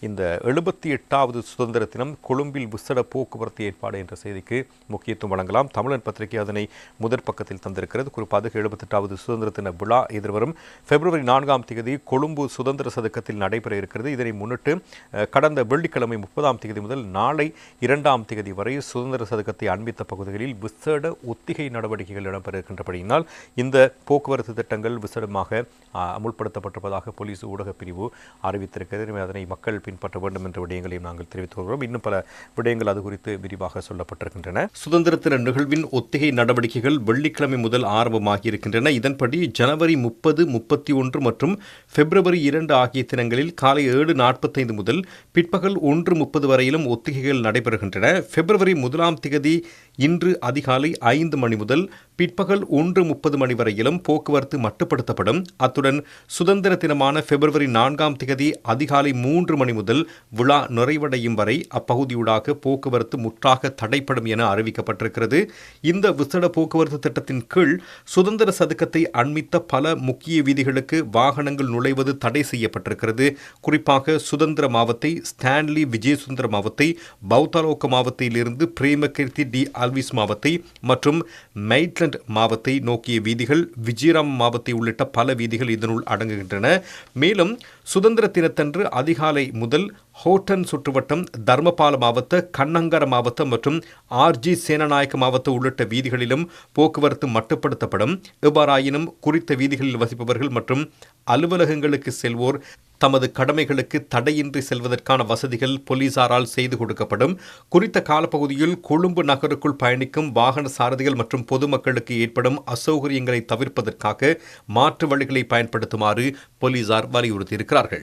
இந்த எழுபத்தி எட்டாவது சுதந்திர தினம் கொழும்பில் விசட போக்குவரத்து ஏற்பாடு என்ற செய்திக்கு முக்கியத்துவம் வழங்கலாம். தமிழன் பத்திரிகை அதனை முதற் பக்கத்தில் தந்திருக்கிறது. குறிப்பாக எழுபத்தெட்டாவது சுதந்திர தின விழா எதிர்வரும் பிப்ரவரி நான்காம் தேதி கொழும்பு சுதந்திர சதுக்கத்தில் நடைபெற இருக்கிறது. இதனை முன்னிட்டு கடந்த வெள்ளிக்கிழமை முப்பதாம் தேதி முதல் நாளை இரண்டாம் தேதி வரை சுதந்திர சதுக்கத்தை அண்மித்த பகுதிகளில் விசேட ஒத்திகை நடவடிக்கைகள் இடம்பெற இருக்கின்றபடியினால் இந்த போக்குவரத்து திட்டங்கள் விசேடமாக அமுல்படுத்தப்பட்டிருப்பதாக போலீஸ் ஊடகப் பிரிவு அறிவித்திருக்கிறது. அதனை மக்கள் பின்பற்ற வேண்டும் என்ற விடயங்களையும் நாங்கள் தெரிவித்து வருகிறோம் இன்னும் பல விடயங்கள் அது குறித்து விரிவாக சொல்லப்பட்டிருக்கின்றன. சுதந்திர தின நிகழ்வின் ஒத்திகை நடவடிக்கைகள் வெள்ளிக்கிழமை முதல் ஆரம்பமாகி இருக்கின்றன இதன்படி ஜனவரி முப்பது முப்பத்தி ஒன்று மற்றும் பிப்ரவரி இரண்டு ஆகிய தினங்களில் காலை ஏழு நாற்பத்தைந்து முதல் பிற்பகல் ஒன்று முப்பது வரையிலும் ஒத்திகைகள் நடைபெறுகின்றன. பிப்ரவரி முதலாம் திகதி இன்று அதிகாலை ஐந்து மணி முதல் பிற்பகல் ஒன்று முப்பது மணி வரையிலும் போக்குவரத்து மட்டுப்படுத்தப்படும். அத்துடன் சுதந்திர தினமான பிப்ரவரி நான்காம் திகதி அதிகாலை மூன்று மணி முதல் விழா நிறைவடையும் வரை அப்பகுதியூடாக போக்குவரத்து முற்றாக தடைப்படும் என அறிவிக்கப்பட்டிருக்கிறது. இந்த விசேட போக்குவரத்து திட்டத்தின் கீழ் சுதந்திர சதுக்கத்தை அண்மித்த பல முக்கிய வீதிகளுக்கு வாகனங்கள் நுழைவது தடை செய்யப்பட்டிருக்கிறது. குறிப்பாக சுதந்திர மாவத்தை ஸ்டான்லி விஜயசுந்தர மாவத்தை பௌத்தாலோக்க மாவத்தையிலிருந்து பிரேமகீர்த்தி டி அல்விஸ் மாவத்தை மற்றும் மெய்ட்லண்ட் மாவத்தை நோக்கிய வீதிகள் விஜயராம் மாவத்தை உள்ளிட்ட பல வீதிகள் இதனுள் அடங்குகின்றன. மேலும் சுதந்திர தினத்தன்று அதிகாலை முதல் ஹோட்டன் சுற்றுவட்டம் தர்மபால மாவட்ட கண்ணங்கர மாவட்டம் மற்றும் ஆர்ஜி சேனநாயக்க மாவட்ட உள்ளிட்ட வீதிகளிலும் போக்குவரத்து மட்டுப்படுத்தப்படும். எவ்வாறாயினும் குறித்த வீதிகளில் வசிப்பவர்கள் மற்றும் அலுவலகங்களுக்கு செல்வோர் தமது கடமைகளுக்கு தடையின்றி செல்வதற்கான வசதிகள் போலீசாரால் செய்து கொடுக்கப்படும். குறித்த காலப்பகுதியில் கொழும்பு நகருக்குள் பயணிக்கும் வாகன சாரதிகள் மற்றும் பொதுமக்களுக்கு ஏற்படும் அசௌகரியங்களை தவிர்ப்பதற்காக மாற்று வழிகளை பயன்படுத்துமாறு போலீசார் Clarke.